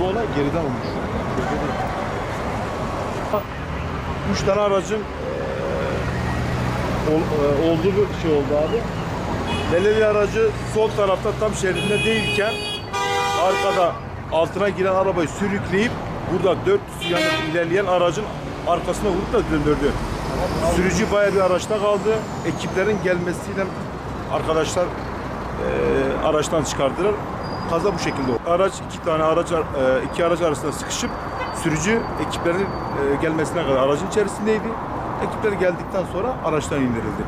geriden olmuş. Üç tane aracın eee, ol, olduğu bir şey oldu abi. Belediye aracı sol tarafta tam şeridinde değilken arkada altına giren arabayı sürükleyip burada 400 yanıp ilerleyen aracın arkasına vurup da döndürdü. Sürücü bayağı bir araçta kaldı. Ekiplerin gelmesiyle arkadaşlar eee, araçtan çıkardılar. Kaza bu şekilde oldu. Araç iki tane araç ar- eee, iki araç arasında sıkışıp sürücü ekiplerin eee, gelmesine kadar aracın içerisindeydi. Ekipler geldikten sonra araçtan indirildi.